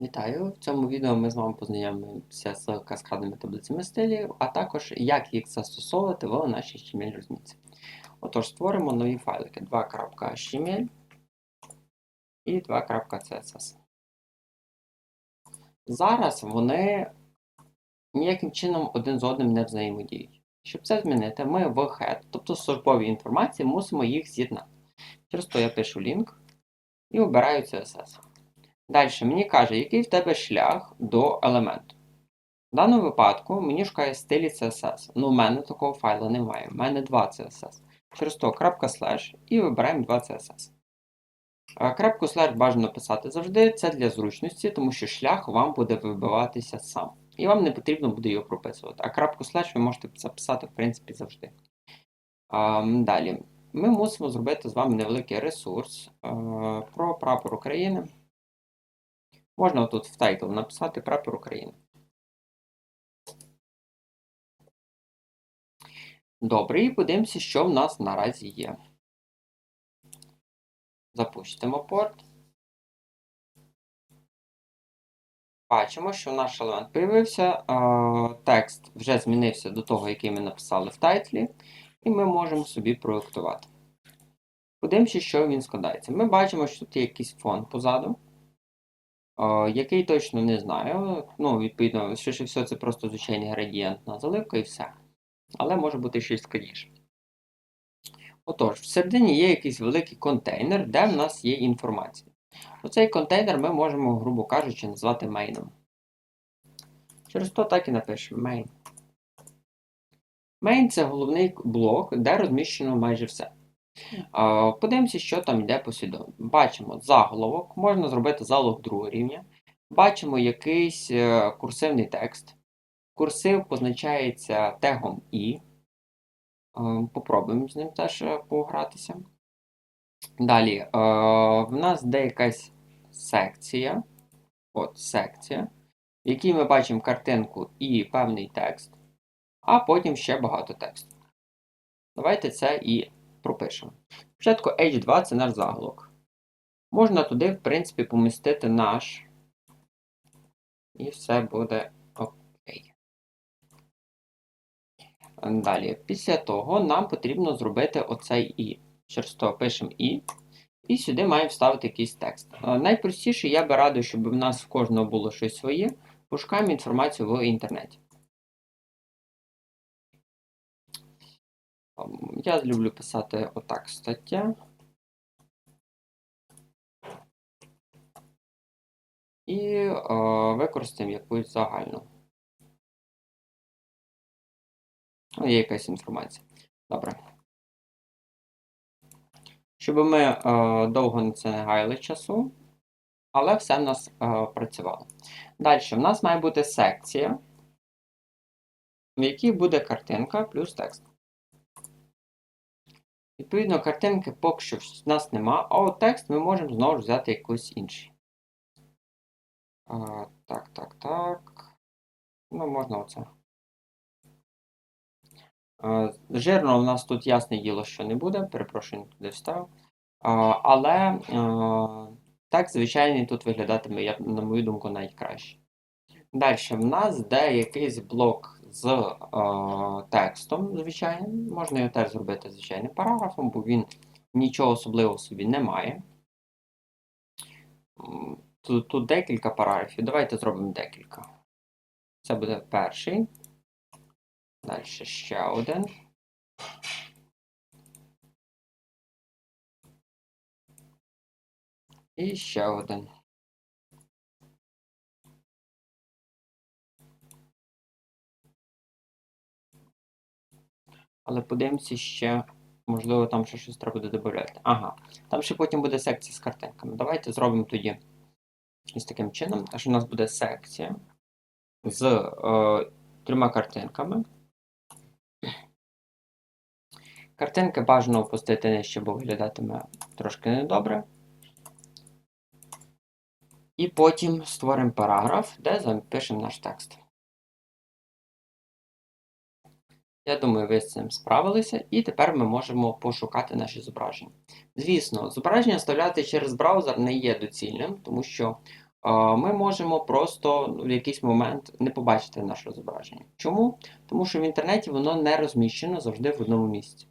Вітаю! В цьому відео ми з вами познайомимося з каскадними таблицями стилів, а також як їх застосовувати в нашій HTML розмітці. Отож, створимо нові файлики 2.html і 2.css. Зараз вони ніяким чином один з одним не взаємодіють. Щоб це змінити, ми в head, тобто службовій інформації, мусимо їх з'єднати. Через то я пишу лінк і обираю CSS. Далі мені каже, який в тебе шлях до елементу. В даному випадку мені шукає стилі CSS. Ну, в мене такого файлу немає. У мене два CSS. Через то крапка слеш і вибираємо два CSS. Крапку слеш бажано писати завжди. Це для зручності, тому що шлях вам буде вибиватися сам. І вам не потрібно буде його прописувати. А крапку слеш ви можете записати, в принципі, завжди. Далі. Ми мусимо зробити з вами невеликий ресурс про прапор України. Можна тут в тайтл написати Прапор України. Добре, і подивимося, що в нас наразі є. Запустимо порт. Бачимо, що наш елемент появився. Текст вже змінився до того, який ми написали в тайтлі, і ми можемо собі проєктувати. Подивимося, що він складається. Ми бачимо, що тут є якийсь фон позаду. Який точно не знаю. Ну, відповідно, швидше все, це просто звичайний градієнтна заливка і все. Але може бути щось складніше. Отож, всередині є якийсь великий контейнер, де в нас є інформація. Оцей контейнер ми можемо, грубо кажучи, назвати мейном. Через то так і напишемо main. Main це головний блок, де розміщено майже все. Подивимося, що там йде послідовно. Бачимо заголовок, можна зробити залог другого рівня. Бачимо якийсь е, курсивний текст. Курсив позначається тегом І. Попробуємо з ним теж е, погратися. Далі, е, в нас де якась секція. От, секція, в якій ми бачимо картинку і певний текст, а потім ще багато тексту. Давайте це і пропишемо. Спочатку H2 це наш заголовок. Можна туди, в принципі, помістити наш. І все буде окей. Далі, після того нам потрібно зробити оцей І. Через то пишемо І. І сюди маємо вставити якийсь текст. Найпростіше, я би радив, щоб в нас в кожного було щось своє. Пошукаємо інформацію в інтернеті. Я люблю писати отак стаття. І використаємо якусь загальну. Ну, є якась інформація. Добре. Щоб ми е, довго на це не гаяли часу, але все в нас е, працювало. Далі, в нас має бути секція, в якій буде картинка плюс текст. Відповідно, картинки поки що в нас нема, а от текст ми можемо знову взяти якийсь інший. А, Так, так, так. Ну, можна оце. Жирно у нас тут ясне діло, що не буде, перепрошую, не туди встав. А, але а, так, звичайний тут виглядатиме, на мою думку, навіть краще. Далі в нас де якийсь блок з е, текстом, звичайним. Можна його теж зробити звичайним параграфом, бо він нічого особливого собі не має. Тут, тут декілька параграфів. Давайте зробимо декілька. Це буде перший. Далі ще один. І ще один. Але подивимося ще, можливо, там ще щось треба буде додати. Ага, там ще потім буде секція з картинками. Давайте зробимо тоді ось таким чином, що у нас буде секція з е, трьома картинками. Картинки бажано опустити нижче, бо виглядатиме трошки недобре. І потім створимо параграф, де запишемо наш текст. Я думаю, ви з цим справилися, і тепер ми можемо пошукати наші зображення. Звісно, зображення вставляти через браузер не є доцільним, тому що ми можемо просто в якийсь момент не побачити наше зображення. Чому? Тому що в інтернеті воно не розміщено завжди в одному місці.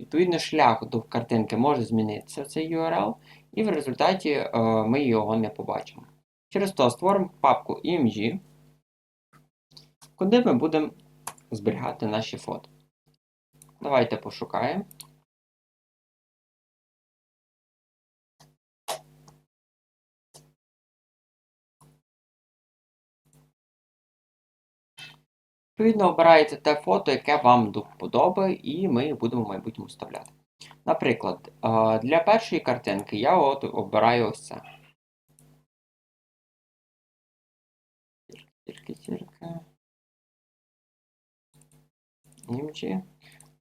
Відповідно, шлях до картинки може змінитися цей URL, і в результаті е, ми його не побачимо. Через то створимо папку img, куди ми будемо зберігати наші фото. Давайте пошукаємо. Відповідно, обираєте те фото, яке вам до і ми будемо в майбутньому вставляти. Наприклад, для першої картинки я от обираю ось це. Тільки, тільки. Німчі.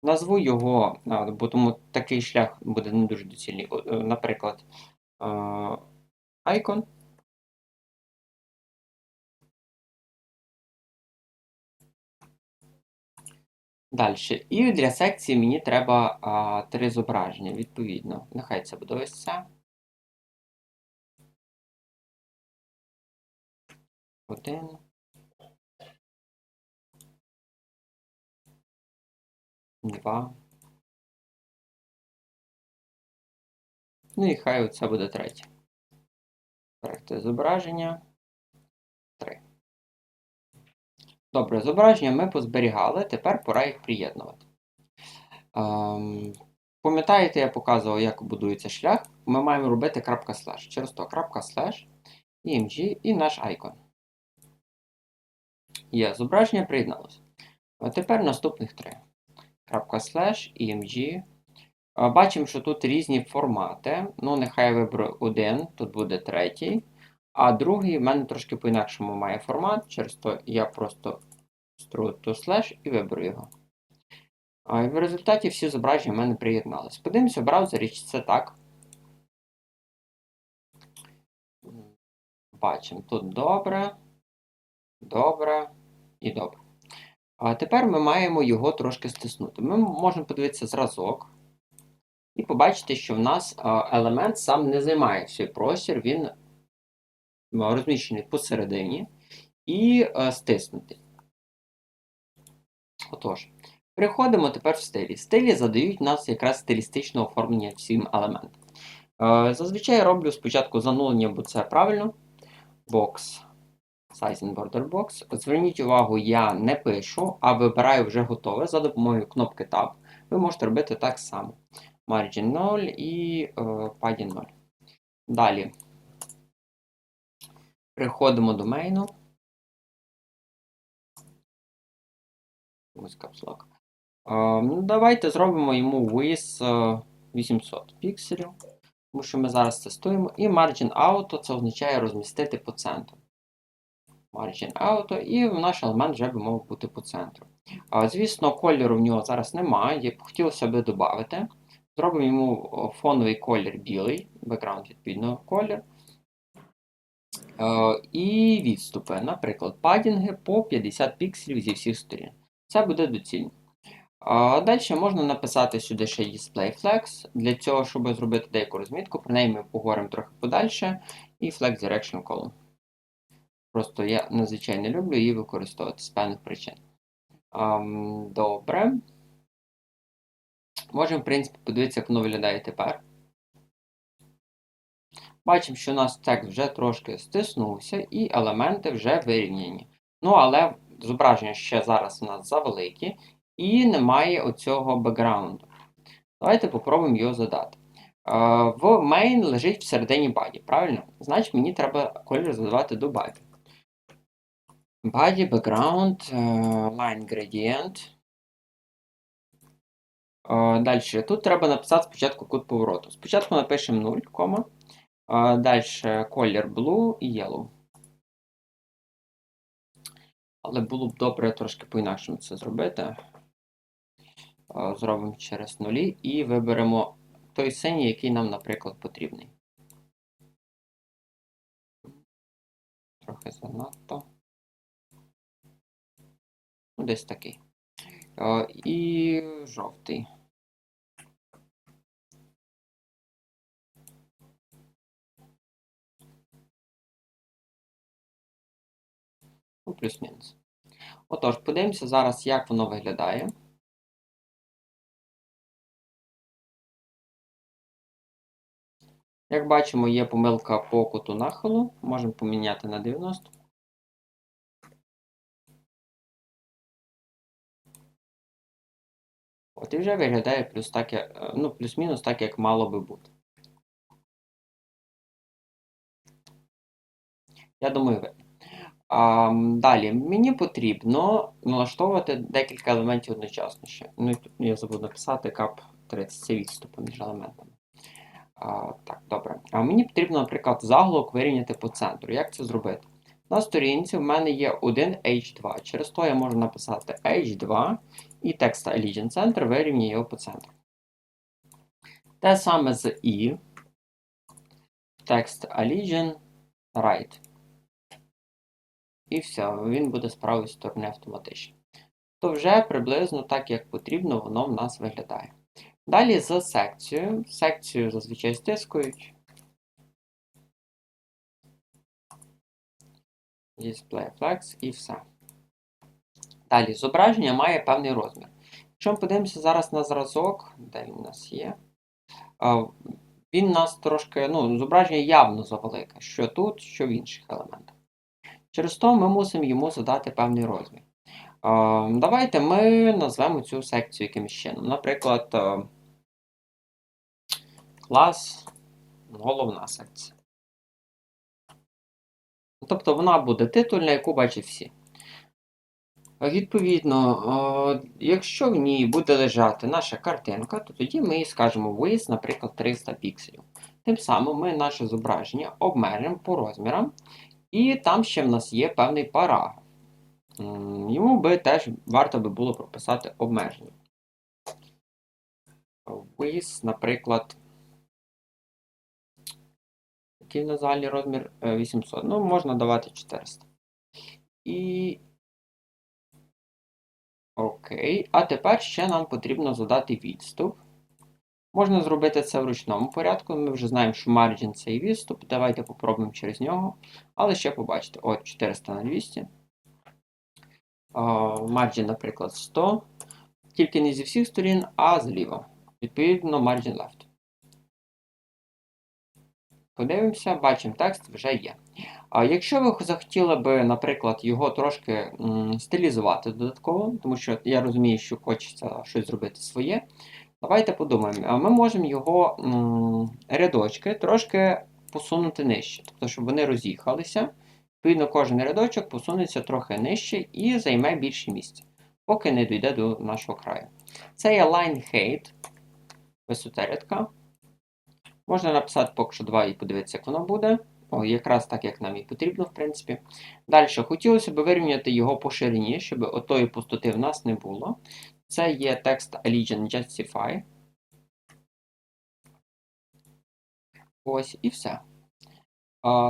Назву його, бо тому такий шлях буде не дуже доцільний. Е, наприклад, Icon. Далі. І для секції мені треба три зображення, відповідно. Нехай це буде ось це. Один. Два. Ну і хай оце буде третє. Проекти зображення. Добре, зображення ми позберігали, тепер пора їх приєднувати. Ем, Пам'ятаєте, я показував, як будується шлях. Ми маємо робити крапка слеш. Через то крапка слеш, img і наш айкон. Є, зображення приєдналося. А тепер наступних три. Слеш, img. Бачимо, що тут різні формати. Ну, нехай виберу один, тут буде третій. А другий в мене трошки по-інакшому має формат, через то я просто стру to slash і виберу його. В результаті всі зображення в мене приєдналися. Подивимося в браузері, чи це так. Бачимо тут добре, добре і добре. А тепер ми маємо його трошки стиснути. Ми можемо подивитися зразок. І побачити, що в нас елемент сам не займає всій простір, він розміщений посередині і стиснутий. Отож, переходимо тепер в стилі. Стилі задають нас якраз стилістичне оформлення всім елементам. Зазвичай я роблю спочатку занулення, бо це правильно. Box. Size and Border Box. Зверніть увагу, я не пишу, а вибираю вже готове за допомогою кнопки Tab. Ви можете робити так само. Margin 0 і е, Padding 0. Далі. Переходимо до мейну. Ось Lock. Ну, Давайте зробимо йому width 800 е, пікселів, тому що ми зараз тестуємо. І Margin Auto це означає розмістити по центру. Margin Auto, і наш елемент вже би мав бути по центру. Звісно, кольору в нього зараз немає, хотілося б додати. Зробимо йому фоновий колір білий, бекграунд, відповідно, колір. І відступи, наприклад, падінги по 50 пікселів зі всіх сторін. Це буде доцільно. Далі можна написати сюди ще Display Flex. Для цього, щоб зробити деяку розмітку, про неї ми поговоримо трохи подальше. І Flex Direction Column. Просто я надзвичайно люблю її використовувати з певних причин. Ем, добре. Можемо, в принципі, подивитися, як воно виглядає тепер. Бачимо, що у нас текст вже трошки стиснувся, і елементи вже вирівняні. Ну, але зображення ще зараз у нас завеликі, і немає оцього бекграунду. Давайте попробуємо його задати. В main лежить всередині body, правильно? Значить, мені треба колір задавати до body. Body, background, е, line gradient. Далі, тут треба написати спочатку код повороту. Спочатку напишемо 0, Далі колір Blue і Yellow. Але було б добре трошки по-інакшому це зробити. Зробимо через нулі і виберемо той синій, який нам, наприклад, потрібний. Трохи занадто. Ну, десь такий. І жовтий. Ну, плюс-мінус. Отож, подивимося зараз, як воно виглядає. Як бачимо, є помилка по куту нахилу. Можемо поміняти на 90. От і вже виглядає плюс так, е, ну, плюс-мінус так, як мало би бути. Я думаю, ви. А, далі, мені потрібно налаштовувати декілька елементів одночасно ще. Ну, і тут я забув написати кап 30, це відступи між елементами. А, так, добре. А мені потрібно, наприклад, заголовок вирівняти по центру. Як це зробити? На сторінці в мене є один H2. Через то я можу написати H2 і текст Allegiant Center вирівнює його по центру. Те саме з I. Текст Allegiant Right. І все, він буде з правої сторони автоматично. То вже приблизно так, як потрібно, воно в нас виглядає. Далі з секцією. Секцію зазвичай стискують. Display Flex і все. Далі, зображення має певний розмір. Якщо ми подивимося зараз на зразок, де він у нас є, він у нас трошки, ну, зображення явно завелике, що тут, що в інших елементах. Через то ми мусимо йому задати певний розмір. Давайте ми назвемо цю секцію якимось чином. Наприклад, клас головна секція. Тобто вона буде титульна, яку бачать всі. Відповідно, е, якщо в ній буде лежати наша картинка, то тоді ми скажемо width, наприклад, 300 пікселів. Тим самим ми наше зображення обмежимо по розмірам, і там ще в нас є певний параграф. Йому би теж варто би було прописати обмеження. Width, наприклад, який в нас загальний розмір Е, 800. Ну, можна давати 400. І Окей. А тепер ще нам потрібно задати відступ. Можна зробити це в ручному порядку. Ми вже знаємо, що margin це і відступ. Давайте попробуємо через нього. Але ще побачите. От 400 на 200. Margin, наприклад, 100. Тільки не зі всіх сторін, а зліва. Відповідно, margin left. Подивимося, бачимо, текст вже є. А якщо ви захотіли би, наприклад, його трошки стилізувати додатково, тому що я розумію, що хочеться щось зробити своє, давайте подумаємо. Ми можемо його рядочки трошки посунути нижче, тобто, щоб вони роз'їхалися. Відповідно, кожен рядочок посунеться трохи нижче і займе більше місця, поки не дійде до нашого краю. Це є line height, висота рядка. Можна написати поки що 2 і подивитися, як воно буде. О, якраз так, як нам і потрібно, в принципі. Далі, хотілося б вирівняти його по ширині, щоб отої пустоти в нас не було. Це є текст Allegiant Justify. Ось і все.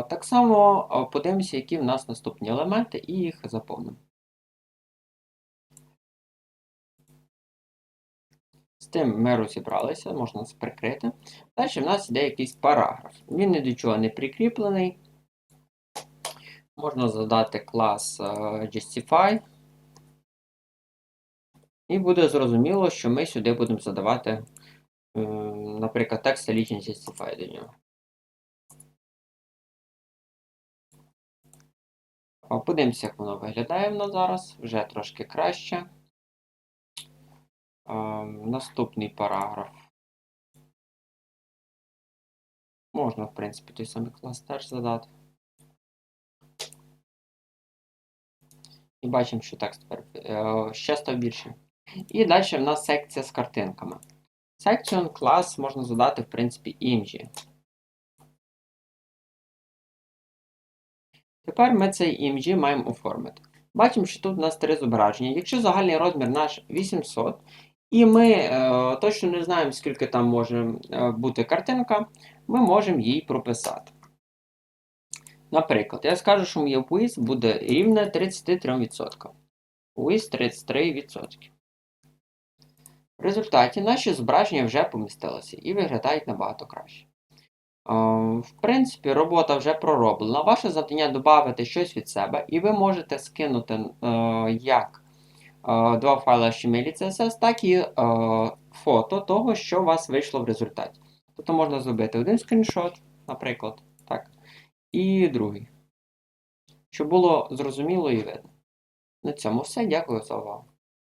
Так само подивимося, які в нас наступні елементи, і їх заповнимо. З тим ми розібралися, можна це прикрити. Далі в нас йде якийсь параграф. Він ні до чого не прикріплений. Можна задати клас е, Justify. І буде зрозуміло, що ми сюди будемо задавати, е, наприклад, текст Allegiant Justify до нього. Подивимося, як воно виглядає в нас зараз. Вже трошки краще. Наступний параграф. Можна, в принципі, той самий клас теж задати. І бачимо, що текст тепер е, ще став більшим. І далі в нас секція з картинками. Section клас можна задати, в принципі, імжі. Тепер ми цей імжі маємо оформити. Бачимо, що тут у нас три зображення. Якщо загальний розмір наш 800, і ми е, точно не знаємо, скільки там може е, бути картинка, ми можемо її прописати. Наприклад, я скажу, що моє width буде рівне 33%. Width 33%. В результаті наші зображення вже помістилися і виглядають набагато краще. В принципі, робота вже пророблена. Ваше завдання додати щось від себе, і ви можете скинути е, як е, два файли HTML CSS, так і е, фото того, що у вас вийшло в результаті. Тобто можна зробити один скріншот, наприклад, так, і другий. Щоб було зрозуміло і видно. На цьому все. Дякую за увагу.